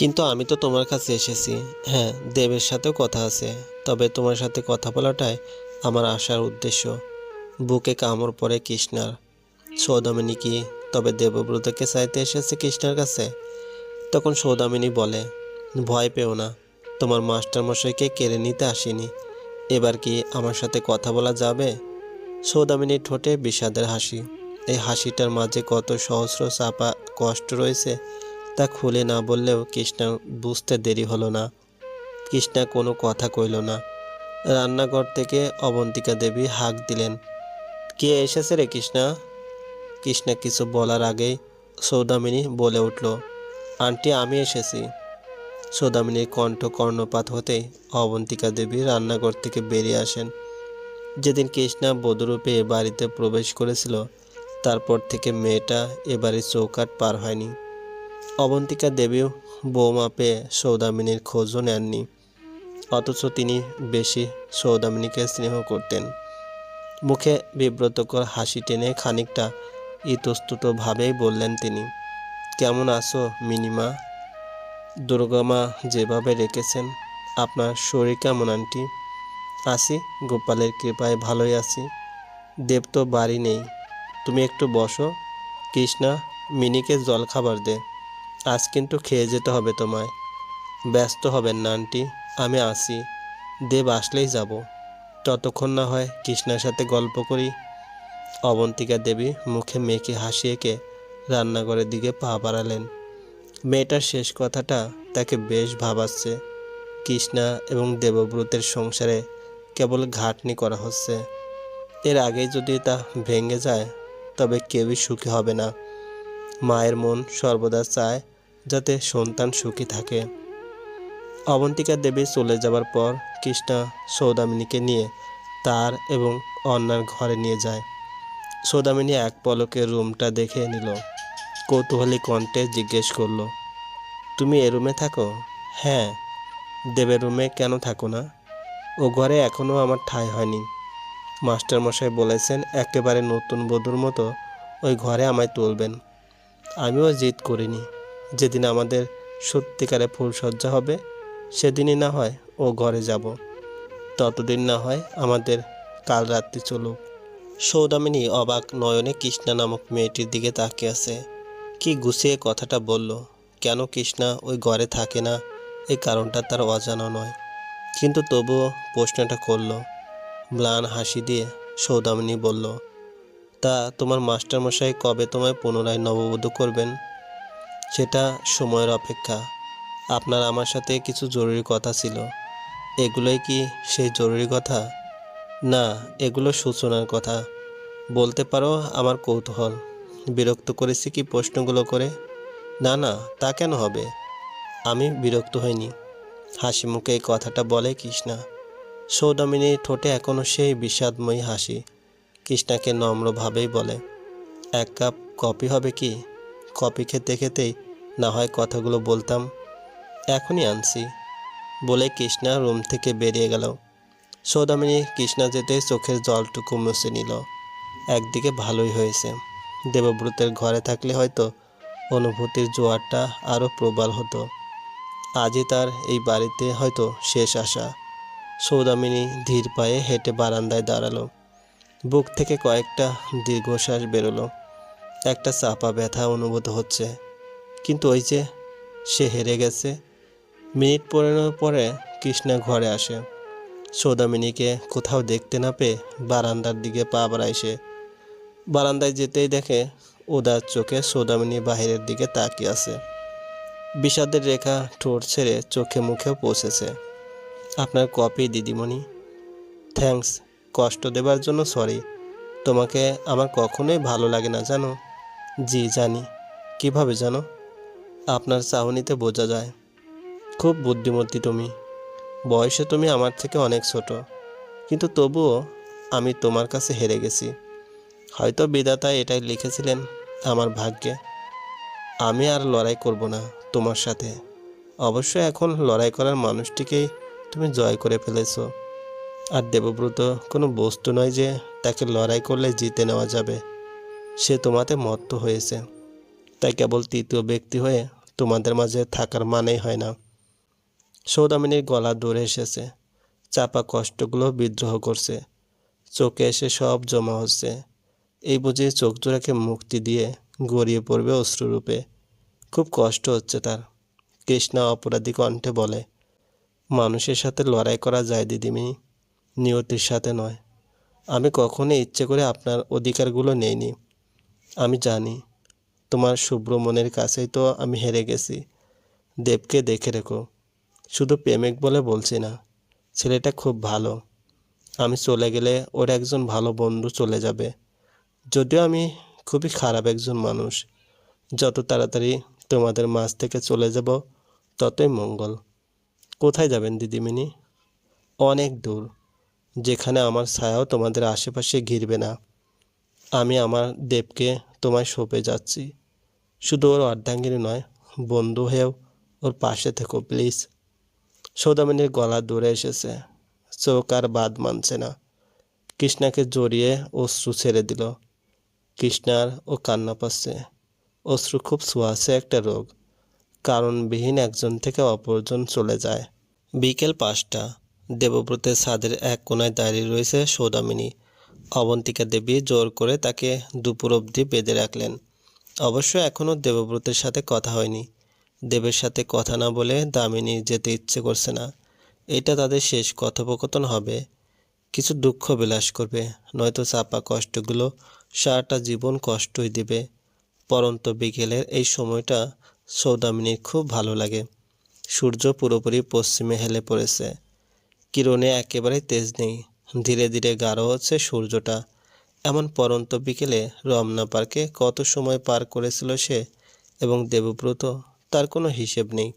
কিন্তু আমি তো তোমার কাছে এসেছি। হ্যাঁ দেবের সাথেও কথা আছে, তবে তোমার সাথে কথা বলাটাই আমার আসার উদ্দেশ্য। বুকে কামড় পড়ে কৃষ্ণার। সৌদামিনী কি তবে দেবব্রতকে চাইতে এসেছে কৃষ্ণার কাছে? তখন সৌদামিনী বলে, ভয় পেও না, তোমার মাস্টার মশাইকে কেড়ে নিতে আসিনি। এবার কি আমার সাথে কথা বলা যাবে? সৌদামিনীর ঠোঁটে বিষাদের হাসি। এই হাসিটার মাঝে কত সহস্র চাপা কষ্ট রয়েছে তা খুলে না বললেও কৃষ্ণা বুঝতে দেরি হলো না। কৃষ্ণা কোনো কথা কইল না। রান্নাঘর থেকে অবন্তিকা দেবী হাঁক দিলেন, কে এসেছে রে কৃষ্ণা? কৃষ্ণা কিছু বলার আগেই সৌদামিনী বলে উঠল, আন্টি, আমি এসেছি। সৌদামিনীর কণ্ঠ কর্ণপাত হতে অবন্তিকা দেবী রান্নাঘর থেকে বেরিয়ে আসেন। যেদিন কৃষ্ণা বধূরূপে এ বাড়িতে প্রবেশ করেছিল, তারপর থেকে মেয়েটা এবারে চৌকাট পার হয়নি। অবন্তিকা দেবীও বৌমা পেয়ে সৌদামিনীর খোঁজও নেননি। অথচ তিনি বেশি সৌদামিনীকে স্নেহ করতেন। মুখে বিব্রতকর হাসি টেনে খানিকটা ইতস্ততভাবেই বললেন তিনি, কেমন আছো মিনিমা? দুর্গমা যেভাবে রেখেছেন, আপনার শরীর কেমন আন্টি? আছি গোপালের কৃপায় ভালোই আছি। দেব তো বাড়ি নেই। তুমি একটু বসো। কৃষ্ণা, মিনিকে জল খাবার দে। আজ কিন্তু খেয়ে যেতে হবে তোমায়। ব্যস্ত হবেন না, আন্টি। আমি আসি। দেব আসলেই যাব। ততক্ষণ না হয় কৃষ্ণার সাথে গল্প করি। অবন্তিকা দেবী মুখে মেখে হাসি এঁকে রান্নাঘরের দিকে পা বাড়ালেন। মেয়েটার শেষ কথাটা তাকে বেশ ভাবাচ্ছে। কৃষ্ণা এবং দেবব্রতের সংসারে কেবল ঘাটনি করা হচ্ছে। এর আগেই যদি তা ভেঙে যায়, তবে কেউই সুখী হবে না। মায়ের মন সর্বদা চায় যাতে সন্তান সুখী থাকে। অবন্তিকা দেবী চলে যাবার পর কৃষ্ণা সৌদামিনীকে নিয়ে তার এবং অন্যার ঘরে নিয়ে যায়। সৌদামিনী এক পলকে রুমটা দেখে নিল। কৌতূহলী কণ্ঠে জিজ্ঞেস করল, তুমি এ রুমে থাকো? হ্যাঁ দেবের রুমে কেন থাকো না? ও ঘরে এখনও আমার ঠাঁই হয়নি। মাস্টারমশাই বলেছেন, একেবারে নতুন বধুর মতো ওই ঘরে আমায় তুলবেন। আমিও জিদ করিনি। যেদিন আমাদের সত্যিকারে ফুলসজ্জা হবে, সেদিনই না হয় ও ঘরে যাব। ততদিন না হয় আমাদের কাল রাত্রি চলুক। সৌদামিনী অবাক নয়নে কৃষ্ণা নামক মেয়েটির দিকে তাকিয়ে আছে। কি গুছিয়ে কথাটা বলল? কেন কৃষ্ণা ওই ঘরে থাকে না? এই কারণটা তার অজানা নয়। কিন্তু তবুও প্রশ্নটা করল। ম্লান হাসি দিয়ে সৌদামিনী বলল তা তোমার মাস্টারমশাই কবে তোমায় পুনরায় নববধূ করবেন? সেটা সময়ের অপেক্ষা। আপনার আমার সাথে কিছু জরুরি কথা ছিল। এগুলোই কি সেই জরুরি কথা? না, এগুলো সূচনার কথা। বলতে পারো আমার কৌতূহল। বিরক্ত করেছি কি প্রশ্নগুলো করে? না না, তা কেন হবে? আমি বিরক্ত হইনি। হাসি মুখে এই কথাটা বলে কৃষ্ণা। সৌদামিনীর ঠোঁটে এখনও সেই বিষাদময়ী হাসি। কৃষ্ণাকে নম্রভাবেই বলে। এক কাপ কফি হবে কি? কফি খেতে খেতেই না হয় কথাগুলো বলতাম। এখনই আনছি। বলে কৃষ্ণা রুম থেকে বেরিয়ে গেল। সৌদামিনী কৃষ্ণা যেতে চোখের জলটুকু মুছে নিল। একদিকে ভালোই হয়েছে। দেবব্রতের ঘরে থাকলে হয়তো অনুভূতির জোয়ারটা আরও প্রবল হতো। আজই তার এই বাড়িতে হয়তো শেষ আসা সৌদামিনী ধীর পায়ে হেঁটে বারান্দায় দাঁড়াল। বুক থেকে কয়েকটা দীর্ঘশ্বাস বেরোলো। একটা চাপা ব্যথা অনুভূত হচ্ছে। কিন্তু ওই যে সে হেরে গেছে। মিনিট পনেরো পরে কৃষ্ণা ঘরে আসে। সৌদামিনীকে কোথাও দেখতে না পেয়ে বারান্দার দিকে পা বাড়ায় সে। বারান্দায় যেতেই দেখে উদার চোখে সৌদামিনী বাহিরের দিকে তাকিয়ে আছে। বিষাদের রেখা ঠোঁট ছেড়ে চোখে মুখেও পৌঁছেছে। আপনার কপি, দিদিমণি। থ্যাঙ্কস। কষ্ট দেবার জন্য সরি। তোমাকে আমার কখনোই ভালো লাগে না, জানো? জি, জানি। কীভাবে জানো? আপনার চাহনিতে বোঝা যায়। খুব বুদ্ধিমতী তুমি। বয়সে তুমি আমার থেকে অনেক ছোট। কিন্তু তবুও আমি তোমার কাছে হেরে গেছি। হয়তো বিধাতা এটাই লিখেছিলেন আমার ভাগ্যে। আমি আর লড়াই করব না তোমার সাথে। অবশ্য এখন লড়াই করার মানুষটিকেই তুমি জয় করে ফেলেছো। আর দেবব্রত কোনো বস্তু নয় যে তাকে লড়াই করলে জিতে নেওয়া যাবে। সে তোমাতে মত্ত হয়েছে। তাই কেবল তৃতীয় ব্যক্তি হয়ে তোমাদের মাঝে থাকার মানেই হয় না। সৌদামিনীর গলা দৌড়ে এসেছে। চাপা কষ্টগুলো বিদ্রোহ করছে। চোখে এসে সব জমা হচ্ছে। এই বুঝে চোখ জোড়াকে মুক্তি দিয়ে গড়িয়ে পড়বে অশ্রুরূপে। খুব কষ্ট হচ্ছে তার। কৃষ্ণা অপরাধী কণ্ঠে বলে, মানুষের সাথে লড়াই করা যায়, দিদিমণি। নিয়তির সাথে নয়। আমি কখনো ইচ্ছে করে আপনার অধিকারগুলো নেইনি। আমি জানি, তোমার শুভ্র মনের কাছেই তো আমি হেরে গেছি। দেবকে দেখে রেখো। শুধু প্রেমিক বলে বলছি না, ছেলেটা খুব ভালো। আমি চলে গেলে ওর একজন ভালো বন্ধু চলে যাবে। যদিও আমি খুবই খারাপ একজন মানুষ। যত তাড়াতাড়ি তোমাদের মাঝ থেকে চলে যাব, ততই মঙ্গল। কোথায় যাবেন দিদিমিনি অনেক দূর। যেখানে আমার ছায়াও তোমাদের আশেপাশে ঘিরবে না। আমি আমার দেবকে তোমায় সঁপে যাচ্ছি। শুধু ওর অর্ধাঙ্গিনী নয়, বন্ধু হয়েও ওর পাশে থেকো, প্লিজ। সৌদামিনীর গলা দূরে এসেছে। চোখ আর বাদ মানছে না। কৃষ্ণাকে জড়িয়ে অশ্রু ছেড়ে দিল। কৃষ্ণার ও কান্না পাচ্ছে। অশ্রু খুব ছোঁয়াছে একটা রোগ। কারণবিহীন একজন থেকে অপরজন চলে যায়। বিকেল পাঁচটা। দেবব্রতের ছাদের এক কোনায় দাঁড়িয়ে রয়েছে সৌদামিনী। অবন্তিকা দেবী জোর করে তাকে দুপুর অবধি বেঁধে রাখলেন। অবশ্য এখনও দেবব্রতের সাথে কথা হয়নি। দেবের সাথে কথা না বলে দামিনী যেতে ইচ্ছে করছে না। এটা তাদের শেষ কথোপকথন হবে। কিছু দুঃখ বিলাস করবে, নয়তো চাপা কষ্টগুলো সারাটা জীবন কষ্টই দিবে। পরন্ত বিকেলের এই সময়টা সৌদামিনীর খুব ভালো লাগে। সূর্য পুরোপুরি পশ্চিমে হেলে পড়েছে। কিরণে একেবারে তেজ নেই। ধীরে ধীরে গাঢ় হচ্ছে সূর্যটা। এমন পরন্ত বিকেলে রমনা পার্কে কত সময় পার করেছিল সে এবং দেবব্রত তার কোনো হিসেব নেই।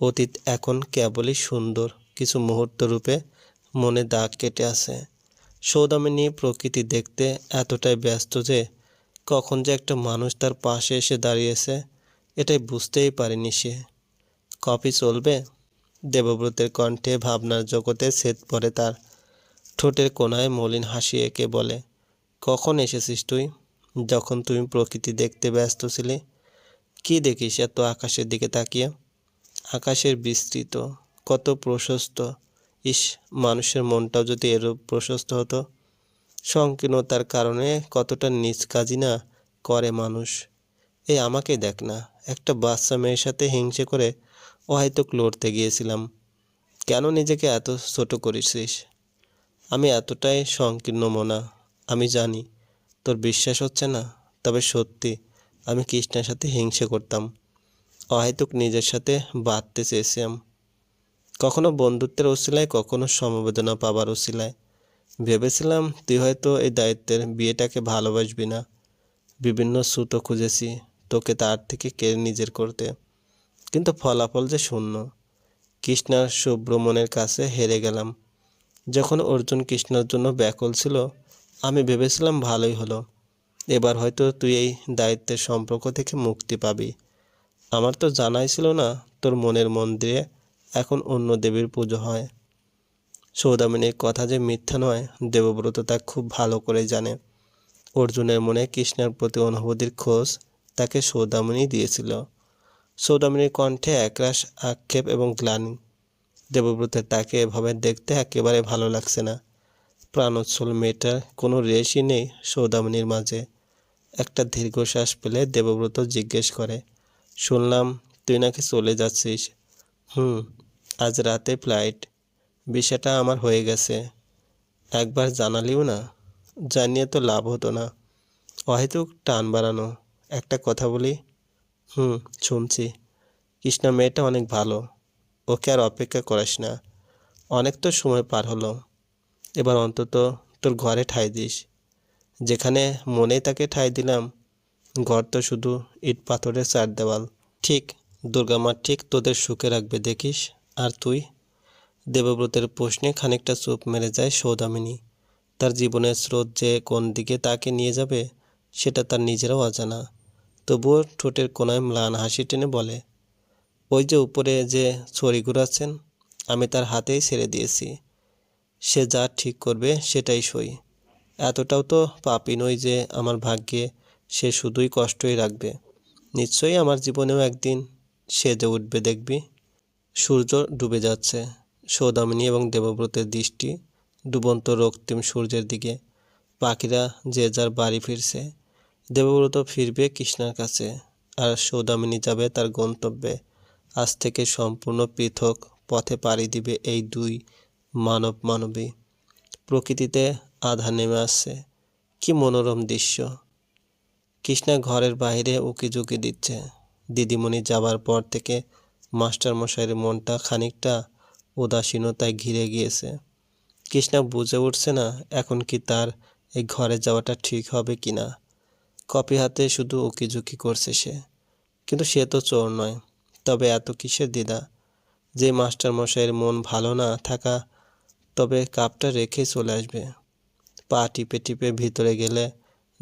অতীত এখন কেবলই সুন্দর, কিছু মুহূর্ত রূপে মনে দাগ কেটে আছে। সৌদামিনী প্রকৃতি দেখতে এতটাই ব্যস্ত যে কখন যে একটা মানুষ তার পাশে এসে দাঁড়িয়েছে, এটাই বুঝতেই পারেনি সে। কফি চলবে? দেবব্রতের কণ্ঠে ভাবনার জগতে ছেদ পড়ে তার। ঠোঁটের কোনায় মলিন হাসি এঁকে বলে, কখন এসেছিস তুই? যখন তুমি প্রকৃতি দেখতে ব্যস্ত ছিলে, কি দেখিস এত আকাশের দিকে তাকিয়ে? আকাশের বিস্তৃত, কত প্রশস্ত। ইস, মানুষের মনটাও যদি এরূপ প্রশস্ত হতো, সংকীর্ণতার কারণে কতটা নিজ কাজই না করে মানুষ। এই আমাকে দেখ না, একটা বাচ্চা মেয়ের সাথে হিংসে করে অহেতুক লড়তে গিয়েছিলাম। কেন নিজেকে এত ছোট করেছিস? আমি এতটাই সংকীর্ণ মনা, আমি জানি। তোর বিশ্বাস হচ্ছে না, তবে সত্যি, আমি কৃষ্ণের সাথে হিংসে করতাম। অহেতুক নিজের সাথে বাঁধতে চেয়েছিলাম। কখনো বন্ধুত্বের ওসিলায় কখনো সমবেদনা পাবার ওসিলায় ভেবেছিলাম, তুই হয়তো এই দায়িত্বের বিয়েটাকে ভালোবাসবি না। বিভিন্ন সুতো খুঁজেছি, তোকে তার থেকে কেড়ে নিজের করতে। কিন্তু ফলাফল যে শূন্য। কৃষ্ণার সুব্রমণের কাছে হেরে গেলাম। যখন অর্জুন কৃষ্ণর জন্য ব্যাকুল ছিল, আমি ভেবেছিলাম ভালোই হলো। এবার হয়তো তুই এই দায়িত্বের সম্পর্ক থেকে মুক্তি পাবি। আমার তো জানাই ছিল না, তোর মনের মন্দিরে এখন অন্য দেবীর পুজো হয়। সৌদামিনীর কথা যে মিথ্যা নয়, দেবব্রত তা খুব ভালো করে জানে। অর্জুনের মনে কৃষ্ণের প্রতি অনুভূতির খোঁজ তাকে সৌদামিনী দিয়েছিল। সৌদামিনীর কণ্ঠে একরাশ আক্ষেপ এবং গ্লানি। দেবব্রতের তাকে এভাবে দেখতে একেবারে ভালো লাগছে না। প্রাণোচ্ছল মেয়েটার কোনো রেশই নেই সৌদামিনীর মাঝে। একটা দীর্ঘশ্বাস পেলে দেবব্রত জিজ্ঞেস করে, শুনলাম তুই নাকি চলে যাচ্ছিস? হুম, আজ রাতে ফ্লাইট। বিষয়টা আমার হয়ে গেছে। একবার জানালিও না। জানিয়ে তো লাভ হতো না। অহেতুক টান বাড়ানো। একটা কথা বলি হুম। শুনছি। কৃষ্ণা, মেয়েটা অনেক ভালো। ওকে আর অপেক্ষা করাস না। অনেক তো সময় পার হলো। এবার অন্তত তোর ঘরে ঠাই দিস। যেখানে মনেই তাকে ঠাই দিলাম, ঘর তো শুধু ইট পাথরের চার দেওয়াল। ঠিক দুর্গামা ঠিক তোদের সুখে রাখবে, দেখিস? আর তুই? দেবব্রতের প্রশ্নে খানিকটা চুপ মেরে যায় সৌদামিনী। তার জীবনের স্রোত যে কোন দিকে তাকে নিয়ে যাবে, সেটা তার নিজেরও অজানা। তবুও ঠোঁটের কোনায় ম্লান হাসি টেনে বলে, ওই যে উপরে যে ছড়ি ঘুরাচ্ছেন, আমি তার হাতেই ছেড়ে দিয়েছি। সে যা ঠিক করবে সেটাই সই। এতটাও তো পাপি নই যে আমার ভাগ্যে সে শুধুই কষ্টই রাখবে। নিশ্চয়ই আমার জীবনেও একদিন সেজে উঠবে দেখবি। সূর্য ডুবে যাচ্ছে। সৌদামিনী এবং দেবব্রতের দৃষ্টি ডুবন্ত রক্তিম সূর্যের দিকে। পাখিরা যে যার বাড়ি ফিরছে। দেবব্রত ফিরবে কৃষ্ণার কাছে আর সৌদামিনী যাবে তার গন্তব্যে। আজ থেকে সম্পূর্ণ পৃথক পথে পাড়ি দিবে এই দুই মানব মানবী। প্রকৃতিতে আধা নেমে আসছে। কি মনোরম দৃশ্য। কৃষ্ণা ঘরের বাইরে উকিঝুঁকি দিচ্ছে। দিদিমণি যাবার পর থেকে মাস্টার মশাইয়ের মনটা খানিকটা উদাসীনতায় ঘিরে গিয়েছে। কৃষ্ণা বুঝে উঠছে না এখন কি তার এই ঘরে যাওয়াটা ঠিক হবে কি না কপি হাতে শুধু উকিঝুঁকি করছে সে। কিন্তু সে তো চোর নয়, তবে এত কিসের দ্বিধা? যে মাস্টার মশাইয়ের মন ভালো না থাকা, তবে কাপটা রেখে চলে আসবে। পা টিপে টিপে ভিতরে গেলে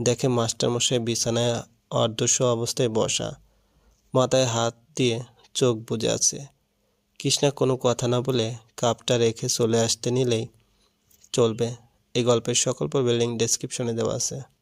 দেখে মাস্টারমশাই বিছানায় অর্ধস্ব অবস্থায় বসা, মাথায় হাত দিয়ে চোখ বুজে আছে। কৃষ্ণা কোনো কথা না বলে কাপটা রেখে চলে আসতে নিলেই চলবে। এই গল্পের সকল লিঙ্ক ডেসক্রিপশনে দেওয়া আছে।